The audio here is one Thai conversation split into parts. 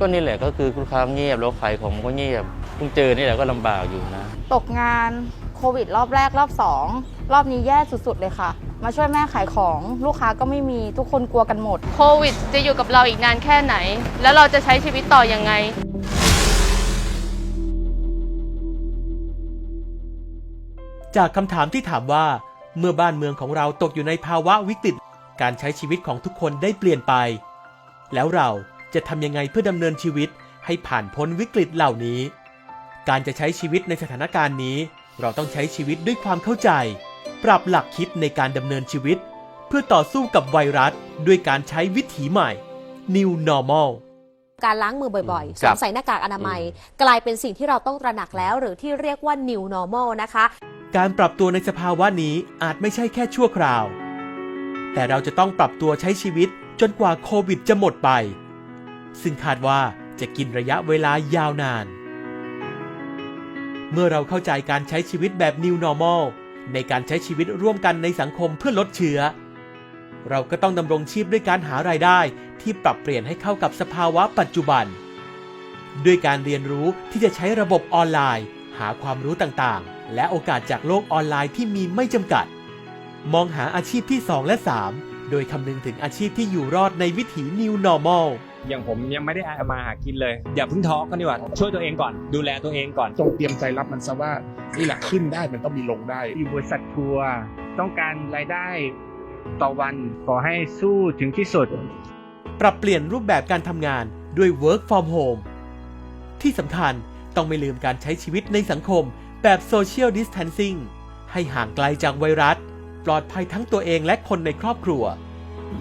ก็นี่แหละก็คือลูกค้าเงียบแล้วขายของก็เงียบเพิ่งเจอนี่แหละก็ลำบากอยู่นะ ตกงานโควิดรอบแรกรอบสองรอบนี้แย่สุดๆเลยค่ะ มาช่วยแม่ขายของลูกค้าก็ไม่มีทุกคนกลัวกันหมด โควิดจะอยู่กับเราอีกนานแค่ไหน แล้วเราจะใช้ชีวิตต่อยังไง จากคำถามที่ถามว่า เมื่อบ้านเมืองของเราตกอยู่ในภาวะวิกฤต การใช้ชีวิตของทุกคนได้เปลี่ยนไป แล้วเรา จะทำยังไงเพื่อดำเนินชีวิตให้ผ่านพ้นวิกฤตเหล่านี้ การจะใช้ชีวิตในสถานการณ์นี้ เราต้องใช้ชีวิตด้วยความเข้าใจ ปรับหลักคิดในการดำเนินชีวิต เพื่อต่อสู้กับไวรัสด้วยการใช้วิถีใหม่ New Normal การล้างมือบ่อยๆคสรัวบมใส่หน้ากากอนามัย กลายเป็นสิ่งที่เราต้องตระหนักแล้ว หรือที่เรียกว่า new normal นะคะ การปรับตัวในสภาวะนี้อาจไม่ใช่แค่ชั่วคราว แต่เราจะต้องปรับตัวใช้ชีวิตจนกว่าโควิดจะหมดไป ซึ่งคาดว่าจะกินระยะเวลายาวนาน เมื่อเราเข้าใจการใช้ชีวิตแบบ New Normal ในการใช้ชีวิตร่วมกันในสังคมเพื่อลดเชื้อ เราก็ต้องดำรงชีพด้วยการหารายได้ที่ปรับเปลี่ยนให้เข้ากับสภาวะปัจจุบัน ด้วยการเรียนรู้ที่จะใช้ระบบออนไลน์ หาความรู้ต่างๆ และโอกาสจากโลกออนไลน์ที่มีไม่จำกัด มองหาอาชีพที่ 2 และ 3 โดยคำนึงถึงอาชีพที่อยู่รอดในวิถี New Normal อย่างผมยังไม่ได้มาหากินเลย อย่าเพิ่งท้อกันดีกว่า ช่วยตัวเองก่อน ดูแลตัวเองก่อน จงเตรียมใจรับมันซะว่านี่แหละขึ้นได้มันต้องมีลงได้ อยู่บริษัททัวร์ต้องการรายได้ต่อวันขอให้สู้ถึงที่สุด ปรับเปลี่ยนรูปแบบการทำงานด้วย Work from Home ที่สำคัญต้องไม่ลืมการใช้ชีวิตในสังคมแบบ Social Distancing ให้ห่างไกลจากไวรัส ปลอดภัยทั้งตัวเองและคนในครอบครัว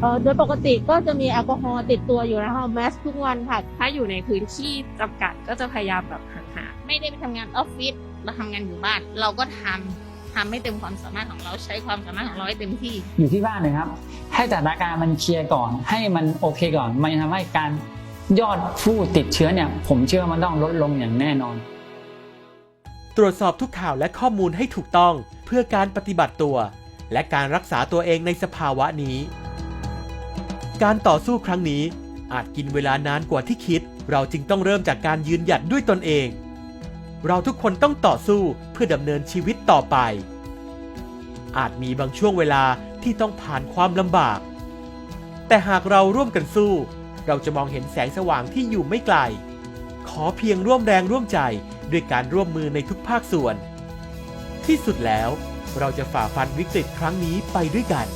เอ่อโดยปกติก็จะมีแอลกอฮอล์ติดตัวอยู่นะคะแมสทุกวันค่ะ ถ้าอยู่ในพื้นที่จำกัดก็จะพยายามแบบห่างไม่ได้ไปทำงานออฟฟิศเราทำงานอยู่บ้าน เราก็ทำทำให้เต็มความสามารถของเราใช้ความสามารถของเราให้เต็มที่ อยู่ที่บ้านเลยครับ ให้สถานการณ์มันเคลียร์ก่อน ให้มันโอเคก่อน มันจะทำให้การยอดผู้ติดเชื้อเนี่ย ผมเชื่อว่ามันต้องลดลงอย่างแน่นอน ตรวจสอบทุกข่าวและข้อมูลให้ถูกต้องเพื่อการปฏิบัติตัว และการรักษาตัวเองในสภาวะนี้ การต่อสู้ครั้งนี้อาจกินเวลานานกว่าที่คิด เราจึงต้องเริ่มจากการยืนหยัดด้วยตนเอง เราทุกคนต้องต่อสู้เพื่อดำเนินชีวิตต่อไป อาจมีบางช่วงเวลาที่ต้องผ่านความลำบาก แต่หากเราร่วมกันสู้ เราจะมองเห็นแสงสว่างที่อยู่ไม่ไกล ขอเพียงร่วมแรงร่วมใจด้วยการร่วมมือในทุกภาคส่วน ที่สุดแล้ว เราจะฝ่าฟันวิกฤตครั้งนี้ไปด้วยกัน